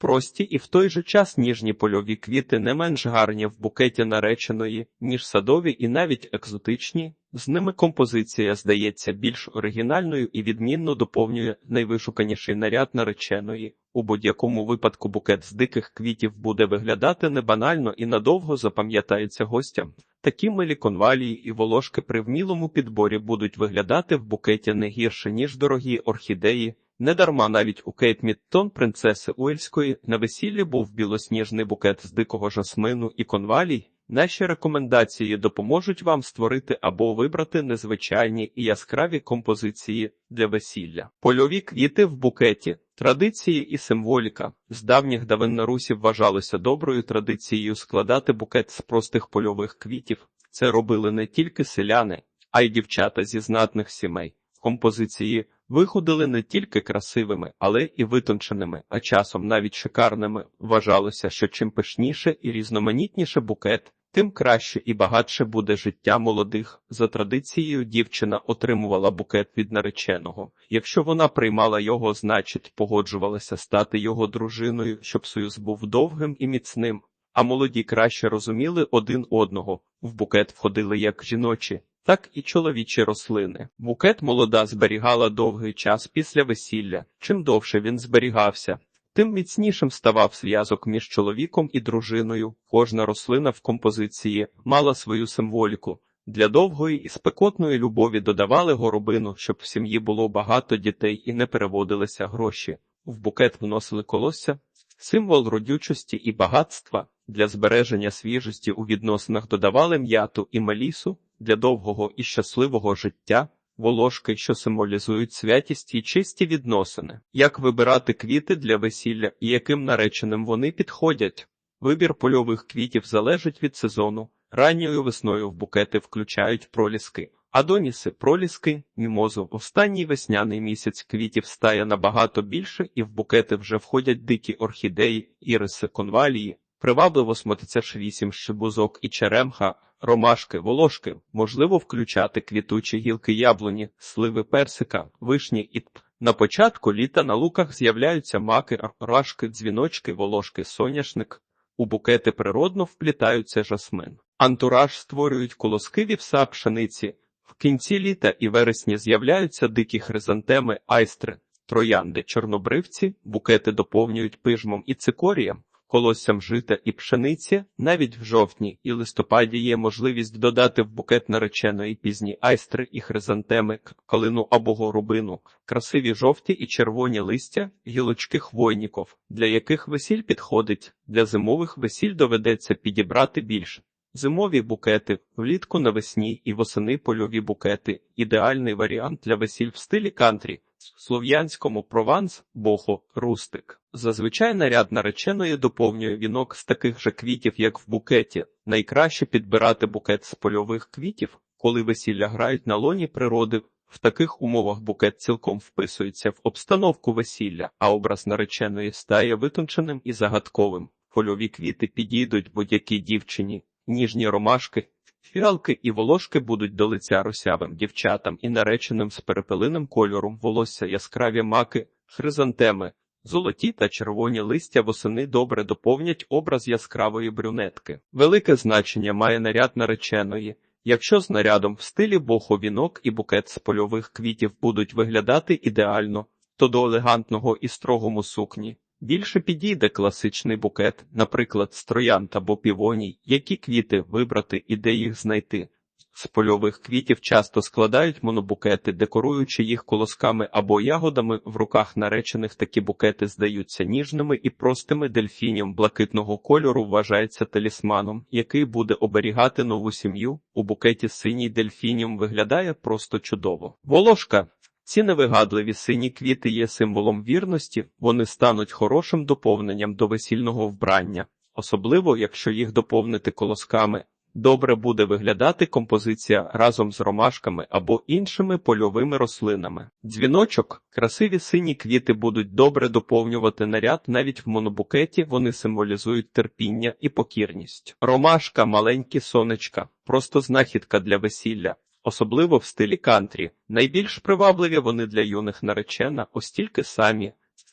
Прості і в той же час ніжні польові квіти не менш гарні в букеті нареченої, ніж садові і навіть екзотичні. З ними композиція здається більш оригінальною і відмінно доповнює найвишуканіший наряд нареченої. У будь-якому випадку букет з диких квітів буде виглядати не банально і надовго запам'ятається гостям. Такі милі конвалії і волошки при вмілому підборі будуть виглядати в букеті не гірше, ніж дорогі орхідеї. Недарма навіть у Кейт Міттон принцеси Уельської на весіллі був білосніжний букет з дикого жасмину і конвалій. Наші рекомендації допоможуть вам створити або вибрати незвичайні і яскраві композиції для весілля. Польові квіти в букеті, традиції і символіка. З давніх давин на Русі вважалося доброю традицією складати букет з простих польових квітів. Це робили не тільки селяни, а й дівчата зі знатних сімей. Композиції виходили не тільки красивими, але і витонченими, а часом навіть шикарними. Вважалося, що чим пишніше і різноманітніше букет, тим краще і багатше буде життя молодих. За традицією дівчина отримувала букет від нареченого. Якщо вона приймала його, значить погоджувалася стати його дружиною, щоб союз був довгим і міцним. А молоді краще розуміли один одного. В букет входили як жіночі, так і чоловічі рослини. Букет молода зберігала довгий час після весілля. Чим довше він зберігався, тим міцнішим ставав зв'язок між чоловіком і дружиною. Кожна рослина в композиції мала свою символіку. Для довгої і спекотної любові додавали горобину, щоб в сім'ї було багато дітей і не переводилися гроші. В букет вносили колосся, символ родючості і багатства. Для збереження свіжості у відносинах додавали м'яту і мелісу для довгого і щасливого життя, волошки, що символізують святість і чисті відносини. Як вибирати квіти для весілля і яким нареченим вони підходять? Вибір польових квітів залежить від сезону. Ранньою весною в букети включають проліски. Адоніси, проліски, мімозу. Останній весняний місяць квітів стає набагато більше, і в букети вже входять дикі орхідеї, іриси, конвалії, привабливо смотиться ж вісім щебузок і черемха, ромашки, волошки, можливо включати квітучі гілки яблуні, сливи персика, вишні і тп. На початку літа на луках з'являються маки, рашки, дзвіночки, волошки, соняшник. У букети природно вплітаються жасмин. Антураж створюють колоски вівса пшениці. В кінці літа і вересні з'являються дикі хризантеми, айстри, троянди, чорнобривці, букети доповнюють пижмом і цикорієм колоссям жита і пшениці, навіть в жовтні і листопаді є можливість додати в букет нареченої пізні айстри і хризантеми, калину або горобину, красиві жовті і червоні листя, гілочки хвойніков, для яких весіль підходить, для зимових весіль доведеться підібрати більше. Зимові букети, влітку навесні і восени польові букети ідеальний варіант для весіль в стилі кантрі слов'янському прованс, бохо, рустик. Зазвичай наряд нареченої доповнює вінок з таких же квітів, як в букеті. Найкраще підбирати букет з польових квітів, коли весілля грають на лоні природи. В таких умовах букет цілком вписується в обстановку весілля, а образ нареченої стає витонченим і загадковим. Польові квіти підійдуть будь-якій дівчині, ніжні ромашки, Фіалки і волошки будуть до лиця русявим дівчатам і нареченим з перепелиним кольором волосся яскраві маки, хризантеми, золоті та червоні листя восени добре доповнять образ яскравої брюнетки. Велике значення має наряд нареченої. Якщо з нарядом в стилі бохо вінок і букет з польових квітів будуть виглядати ідеально, то до елегантного і строгому сукні Більше підійде класичний букет, наприклад, з або півоній, які квіти вибрати і де їх знайти. З польових квітів часто складають монобукети, декоруючи їх колосками або ягодами в руках наречених такі букети здаються ніжними і простими дельфіням блакитного кольору вважається талісманом, який буде оберігати нову сім'ю. У букеті синій дельфінім виглядає просто чудово. Волошка ці невигадливі сині квіти є символом вірності, вони стануть хорошим доповненням до весільного вбрання, особливо якщо їх доповнити колосками. Добре буде виглядати композиція разом з ромашками або іншими польовими рослинами. Дзвіночок, красиві сині квіти будуть добре доповнювати наряд, навіть в монобукеті вони символізують терпіння і покірність. Ромашка, маленькі сонечка, просто знахідка для весілля особливо в стилі кантрі. Найбільш привабливі вони для юних наречена, ось тільки самі.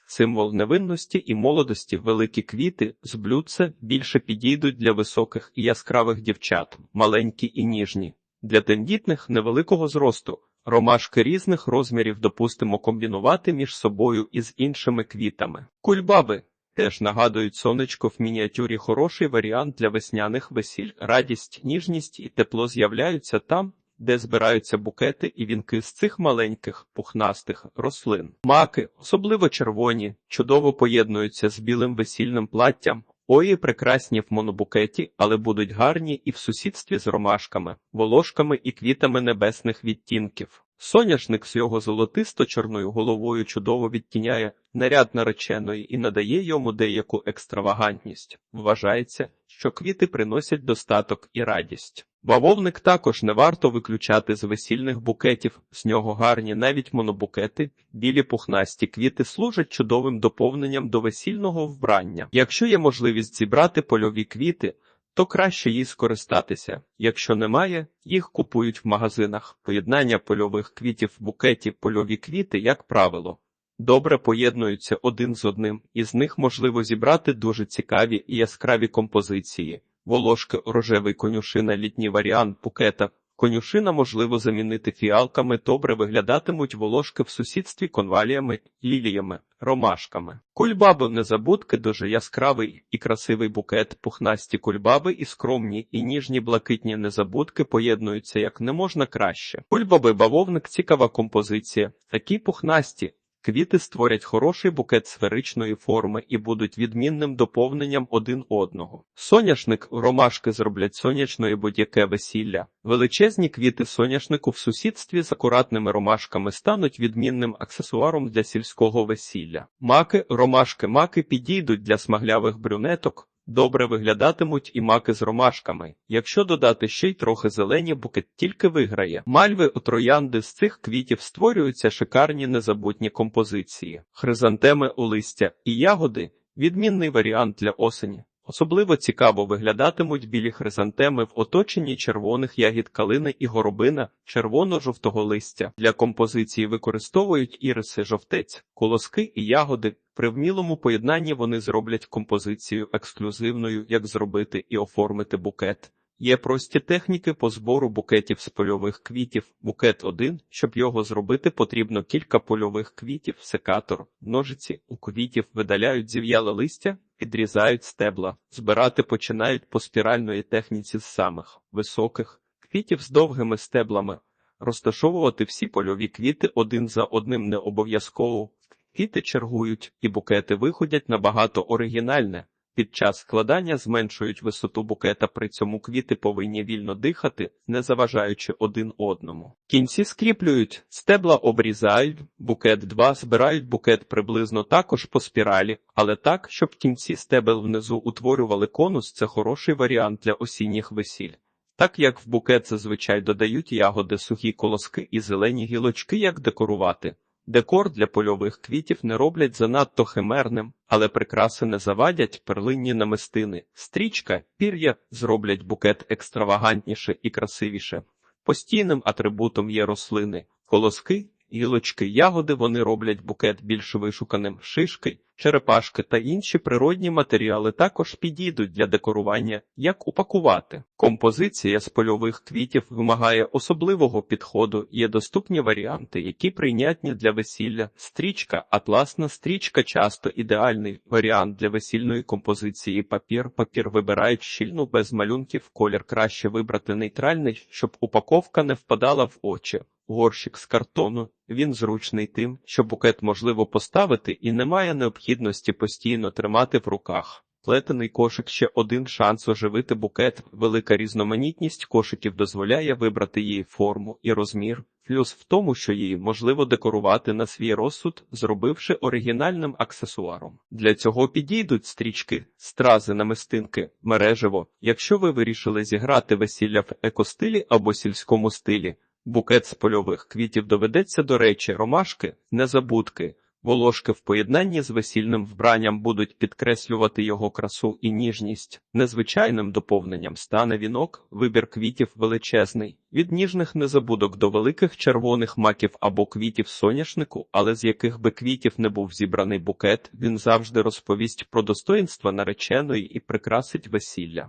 символ невинності і молодості, великі квіти з блюдце більше підійдуть для високих і яскравих дівчат, маленькі і ніжні. Для тендітних невеликого зросту. Ромашки різних розмірів допустимо комбінувати між собою і з іншими квітами. Кульбаби теж нагадують сонечко в мініатюрі хороший варіант для весняних весіль. Радість, ніжність і тепло з'являються там, де збираються букети і вінки з цих маленьких пухнастих рослин. Маки, особливо червоні, чудово поєднуються з білим весільним платтям. Ої прекрасні в монобукеті, але будуть гарні і в сусідстві з ромашками, волошками і квітами небесних відтінків. Соняшник з його золотисто-чорною головою чудово відтіняє наряд нареченої і надає йому деяку екстравагантність. Вважається, що квіти приносять достаток і радість. Бавовник також не варто виключати з весільних букетів, з нього гарні навіть монобукети, білі пухнасті квіти служать чудовим доповненням до весільного вбрання. Якщо є можливість зібрати польові квіти, то краще їй скористатися. Якщо немає, їх купують в магазинах. Поєднання польових квітів в букеті польові квіти, як правило, добре поєднуються один з одним, і з них можливо зібрати дуже цікаві і яскраві композиції. Волошки, рожевий конюшина, літній варіант букета. Конюшина можливо замінити фіалками, добре виглядатимуть волошки в сусідстві конваліями, ліліями, ромашками. Кульбаби незабудки дуже яскравий і красивий букет, пухнасті кульбаби і скромні, і ніжні блакитні незабудки поєднуються як не можна краще. Кульбаби бавовник цікава композиція, такі пухнасті. Квіти створять хороший букет сферичної форми і будуть відмінним доповненням один одного. Соняшник ромашки зроблять сонячної будь-яке весілля. Величезні квіти соняшнику в сусідстві з акуратними ромашками стануть відмінним аксесуаром для сільського весілля. Маки, ромашки, маки підійдуть для смаглявих брюнеток. Добре виглядатимуть і маки з ромашками. Якщо додати ще й трохи зелені, букет тільки виграє. Мальви у троянди з цих квітів створюються шикарні незабутні композиції. Хризантеми у листя і ягоди відмінний варіант для осені. Особливо цікаво виглядатимуть білі хризантеми в оточенні червоних ягід калини і горобина червоно-жовтого листя. Для композиції використовують іриси жовтець, колоски і ягоди. При вмілому поєднанні вони зроблять композицію ексклюзивною, як зробити і оформити букет. Є прості техніки по збору букетів з польових квітів. Букет один, щоб його зробити, потрібно кілька польових квітів, секатор, ножиці у квітів видаляють зів'яле листя, підрізають стебла, збирати починають по спіральної техніці з самих високих квітів з довгими стеблами. Розташовувати всі польові квіти один за одним не обов'язково. Квіти чергують, і букети виходять набагато оригінальне. Під час складання зменшують висоту букета, при цьому квіти повинні вільно дихати, не заважаючи один одному. Кінці скріплюють, стебла обрізають, букет 2 збирають букет приблизно також по спіралі, але так, щоб кінці стебел внизу утворювали конус, це хороший варіант для осінніх весіль. Так як в букет зазвичай додають ягоди, сухі колоски і зелені гілочки, як декорувати. Декор для польових квітів не роблять занадто химерним, але прикраси не завадять перлинні намистини. Стрічка, пір'я зроблять букет екстравагантніше і красивіше. Постійним атрибутом є рослини, колоски, гілочки, ягоди вони роблять букет більш вишуканим, шишки, черепашки та інші природні матеріали також підійдуть для декорування, як упакувати. Композиція з польових квітів вимагає особливого підходу, є доступні варіанти, які прийнятні для весілля. Стрічка, атласна стрічка часто ідеальний варіант для весільної композиції. Папір. Папір вибирають щільну без малюнків, колір краще вибрати нейтральний, щоб упаковка не впадала в очі. Горщик з картону, він зручний тим, що букет можливо поставити і немає необхідності постійно тримати в руках. Плетений кошик ще один шанс оживити букет. Велика різноманітність кошиків дозволяє вибрати її форму і розмір. Плюс в тому, що її можливо декорувати на свій розсуд, зробивши оригінальним аксесуаром. Для цього підійдуть стрічки, стрази, намистинки, мережево. Якщо ви вирішили зіграти весілля в екостилі або сільському стилі, Букет з польових квітів доведеться до речі, ромашки, незабудки, Волошки в поєднанні з весільним вбранням будуть підкреслювати його красу і ніжність. Незвичайним доповненням стане вінок, вибір квітів величезний, від ніжних незабудок до великих червоних маків або квітів соняшнику, але з яких би квітів не був зібраний букет, він завжди розповість про достоїнства нареченої і прикрасить весілля.